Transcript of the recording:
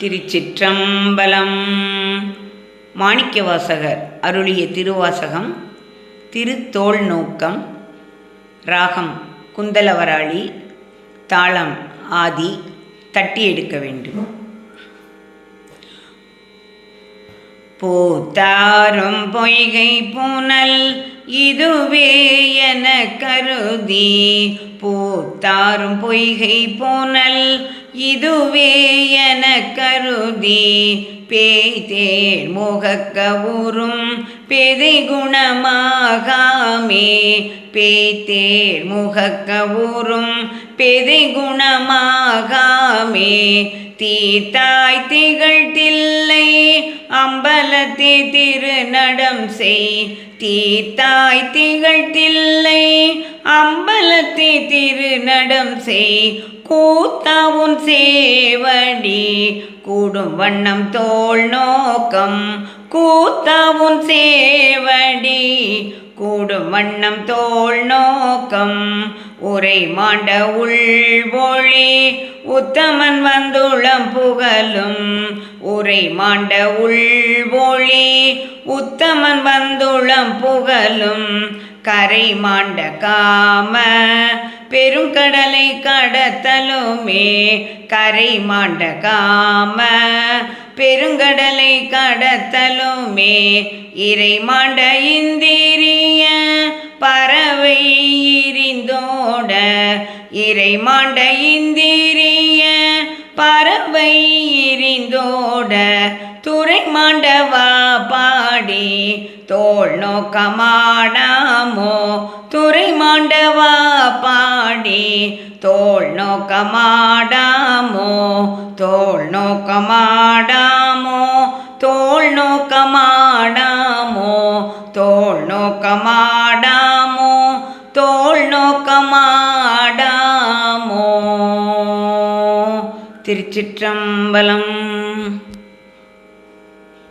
திருச்சிற்றம்பலம். மாணிக்கவாசகர் அருளிய திருவாசகம் திருத்தோள் நோக்கம் ராகம் குந்தலவராளி தாளம் ஆதி தட்டி எடுக்க வேண்டும். பூத்தாரும் பொய்கை பூனல் இதுவே என கருதி பூத்தாரும் பொய்கை பூனல் இதுவே என கருதி பேய்தேர் முகக்கவுறும் பெதை குணமாகாமே பேய்தேர் முகக்கவுறும் பெதை குணமாகாமே தீத்தாய் திகழ்த்தில்லை அம்பலத்தே திருநடம் செய். தீத்தாய் திகழ்த்தில்லை. அம்பலத்தே திருநடம் செய். கூத்தாவும் சேவடி. கூடும் வண்ணம் தோல் நோக்கம். கூத்தாவும் சேவடி. கூடும் வண்ணம் தோல் நோக்கம். உரை மாண்ட உள்வொழி உத்தமன் வந்துளம் புகழும். உரை மாண்ட உள்வொழி உத்தமன் வந்துளம் புகழும் கரை மாண்ட காம பெருங்கடலை கடத்தலுமே கரை மாண்ட காம பெருங்கடலை கடத்தலுமே இறை மாண்ட இந்திரிய பறவை இரிந்தோட இறை மாண்ட இந்திரிய பறவை இரிந்தோட துறை மாண்டவா பாடி தோல் நோக்கமாடாமோ? துறை மாண்டவா பாடி தோல் நோக்கமாடாமோ? தோல் நோக்கமாடாமோ? தோல் நோக்கமாடாமோ? தோல் நோக்கமாடாமோ? தோல் நோக்கமா திருச்சிற்றம்பலம்.